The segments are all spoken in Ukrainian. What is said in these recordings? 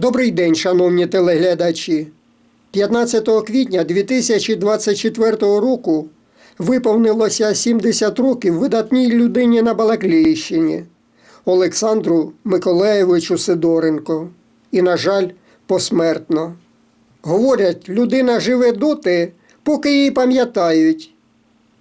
Добрий день, шановні телеглядачі. 15 квітня 2024 року виповнилося 70 років видатній людині на Балаклійщині Олександру Миколаєвичу Сидоренко. І, на жаль, посмертно. Говорять, людина живе доти, поки її пам'ятають.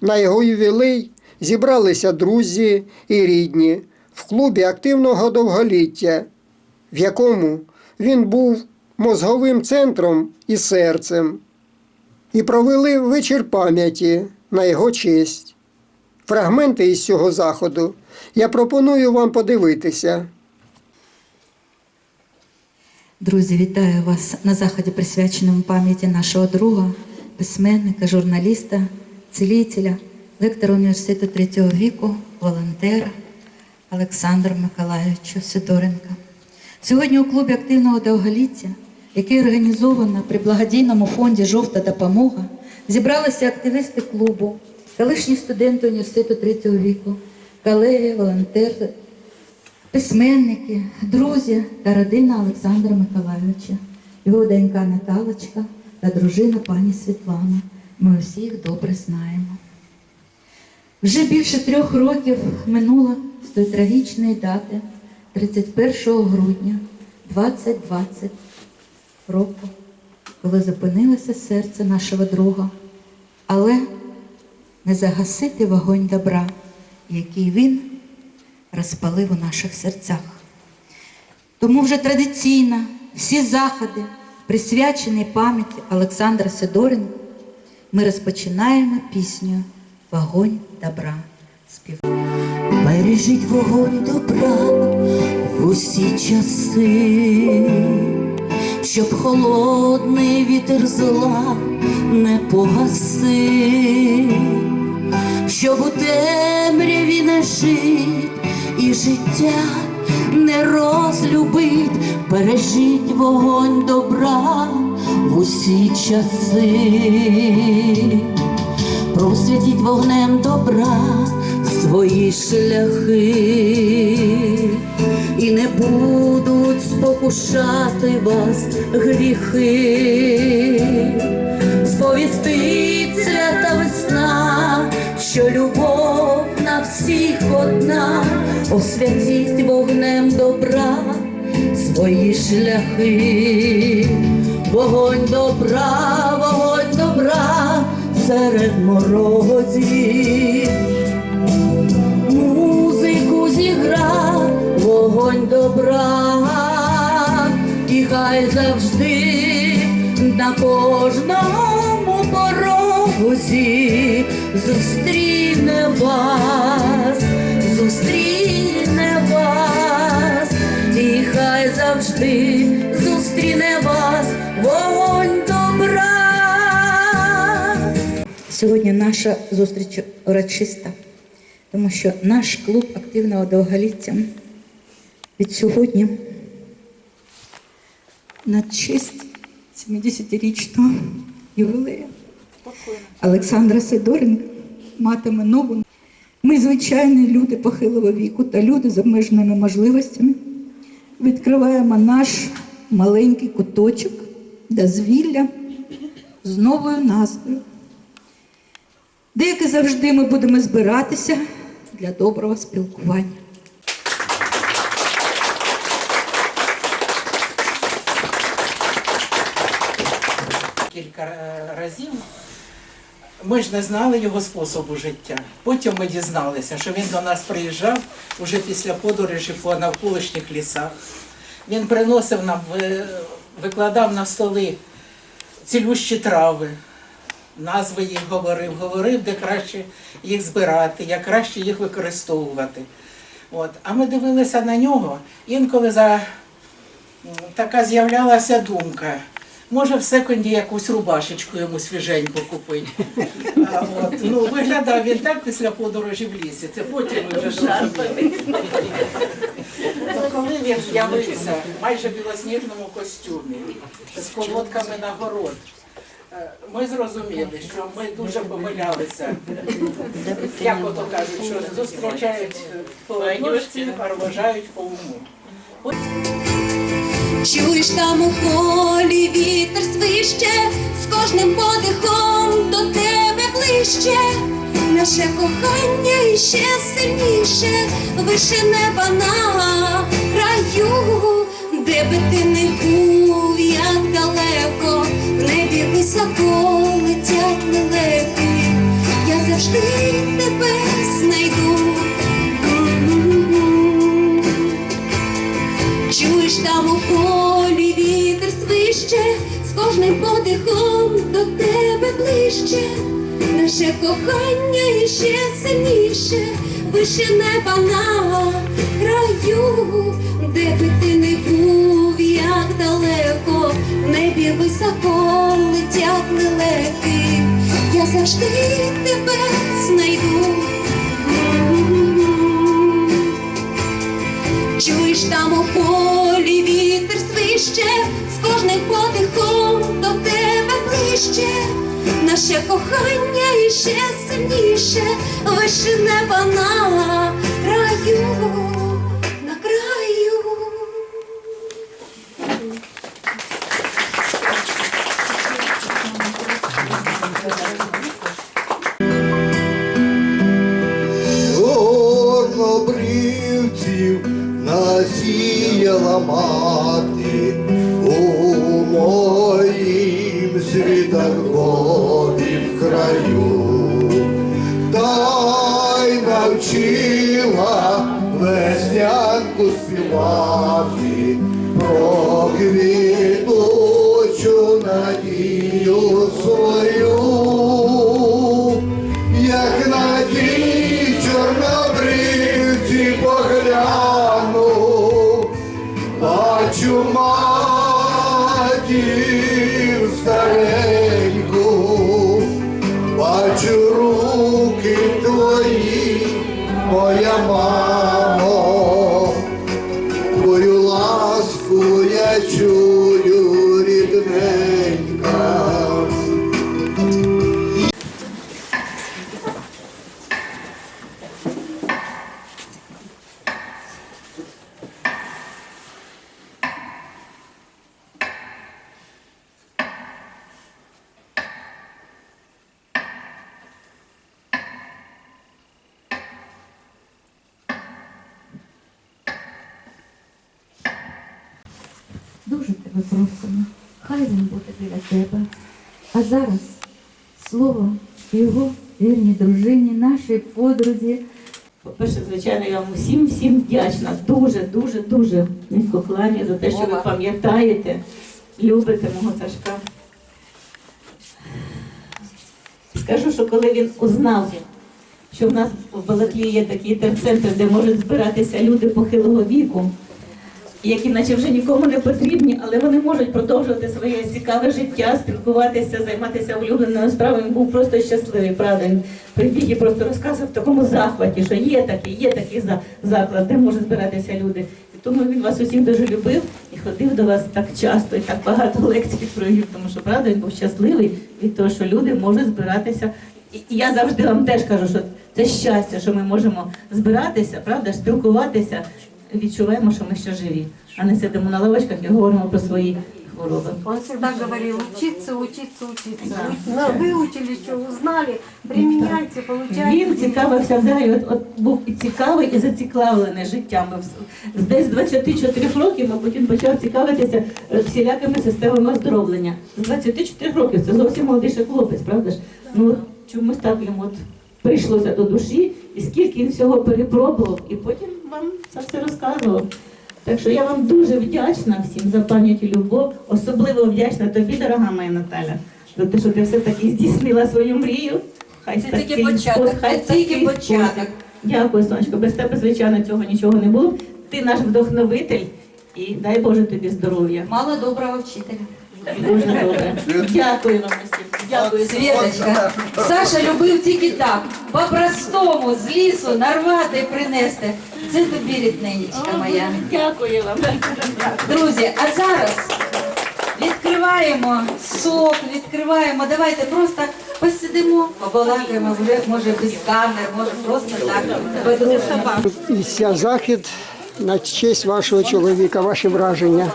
На його ювілей зібралися друзі і рідні в клубі активного довголіття, в якому він був мозговим центром і серцем, і провели вечір пам'яті на його честь. Фрагменти із цього заходу я пропоную вам подивитися. Друзі, вітаю вас на заході, присвяченому пам'яті нашого друга, письменника, журналіста, цілителя, лектора університету третього віку, волонтера Олександра Миколаївича Сидоренка. Сьогодні у клубі активного довголіття, який організовано при благодійному фонді Жовта допомога, зібралися активісти клубу, колишні студенти університету третього віку, колеги, волонтери, письменники, друзі та родина Олександра Миколайовича, його донька Наталочка та дружина пані Світлана. Ми усіх добре знаємо. Вже більше трьох років минуло з тої трагічної дати, 31 грудня 2020 року, коли зупинилося серце нашого друга, але не загасити вогонь добра, який він розпалив у наших серцях. Тому вже традиційно всі заходи, присвячені пам'яті Олександра Сидоренка, ми розпочинаємо пісню Вогонь добра. Спів. Бережіть вогонь добра в усі часи, щоб холодний вітер зла не погасив, щоб у темряві не жить і життя не розлюбить, бережіть вогонь добра в усі часи. Просвітіть вогнем добра свої шляхи, і не будуть спокушати вас гріхи, сповістить свята весна, що любов на всіх одна, освятіть вогнем добра свої шляхи, вогонь добра, вогонь добра серед морозів, хай завжди на кожному порозі зустріне вас, зустріне вас, і хай завжди зустріне вас вогонь добра. Сьогодні наша зустріч урочиста, тому що наш клуб активного довголіття від сьогодні на честь 70-річного ювілею Олександра Сидоренка матиме нову. Ми, звичайні люди похилого віку та люди з обмеженими можливостями, відкриваємо наш маленький куточок дозвілля з новою назвою. Деякі завжди ми будемо збиратися для доброго спілкування. Кілька е, разів. Ми ж не знали його способу життя. Потім ми дізналися, що він до нас приїжджав уже після подорожі по навколишніх лісах. Він приносив нам, викладав на столи цілющі трави, назви їх говорив, говорив, де краще їх збирати, як краще їх використовувати. От. А ми дивилися на нього, інколи за така з'являлася думка. Може в секунді якусь рубашечку йому свіженьку купити. А, от, ну, виглядав він так після подорожі в лісі. Це потім ми вже зрозуміли. Ну, коли він з'явився в майже білосніжному костюмі, з колодками на город, е, ми зрозуміли, що ми дуже помилялися. Як ото кажуть, що зустрічають по одночці, а вважають по уму. Чуєш там у полі вітер свище, з кожним подихом до тебе ближче, наше кохання іще сильніше, вище неба на краю, де би ти не був, як далеко, в небі високо летять лелеки, я завжди тебе знайду. Чуєш там у полі вітер свище, з кожним подихом до тебе ближче, наше кохання іще сильніше, вище неба на краю, де би ти не був, як далеко, в небі високо летять лелеки, я завжди тебе знайду. Чуєш там у полі вітер свище, з кожним подихом до тебе ближче, наше кохання іще сильніше, вище неба на Ramadi моя мамо, Тебе просимо, хай він буде біля тебе. А зараз слово його вірній дружині, нашій подрузі. По-перше, звичайно, я вам усім всім вдячна. Дуже, дуже, дуже низько кланяю за те, що ви пам'ятаєте, любите мого Сашка. Скажу, що коли він узнав, що в нас в Балаклії є такий терцентр, де можуть збиратися люди похилого віку, які наче вже нікому не потрібні, але вони можуть продовжувати своє цікаве життя, спілкуватися, займатися улюбленою справою. Він був просто щасливий, правда. Він прибіг і просто розказував в такому захваті, що є такий, є такий за- заклад, де можуть збиратися люди. І тому він вас усіх дуже любив і ходив до вас так часто і так багато лекцій провів, тому що правда він був щасливий від того, що люди можуть збиратися. І я завжди вам теж кажу, що це щастя, що ми можемо збиратися, правда, спілкуватися, відчуваємо, що ми ще живі, а не сидимо на лавочках і говоримо про свої хвороби. Он всегда говорил, учиться, учиться, учиться. Да. Ну, выучили, что узнали, применяйте, получайте. Він цікавився взагалі, от, от був і цікавий, і зацікавлений життям. Десь з 24 років, мабуть, він почав цікавитися е, всілякими системами оздоровлення. З 24 років це зовсім молодий хлопець, правда ж? Ну от чомусь так йому от прийшлося до душі, і скільки він всього перепробував, і потім вам це все розказував. Так що я вам дуже вдячна всім за пам'ять і любов. Особливо вдячна тобі, дорога моя Наталя, за те, що ти все-таки здійснила свою мрію. Хай Це тільки початок, хай це тільки початок. Дякую, сонечко. Без тебе, звичайно, цього нічого не було. Ти наш вдохновитель і дай Боже тобі здоров'я. Мало доброго вчителя. Дуже добре. Дякую вам усім. Дякую. Світочка, Саша любив тільки так, по-простому, з лісу нарвати і принести. Це тобі рідненечка моя. Дякую вам. Друзі, а зараз відкриваємо сок, відкриваємо. Давайте просто посидимо, побалакаємо, може без камер, може просто так. І ся захід на честь вашого чоловіка, ваші враження.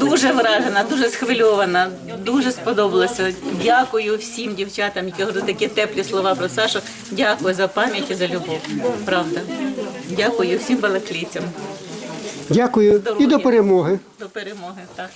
Дуже вражена, дуже схвильована, дуже сподобалося. Дякую всім дівчатам, які говорять такі теплі слова про Сашу. Дякую за пам'ять і за любов. Правда. Дякую всім балаклійцям. Дякую і до перемоги. До перемоги. Так.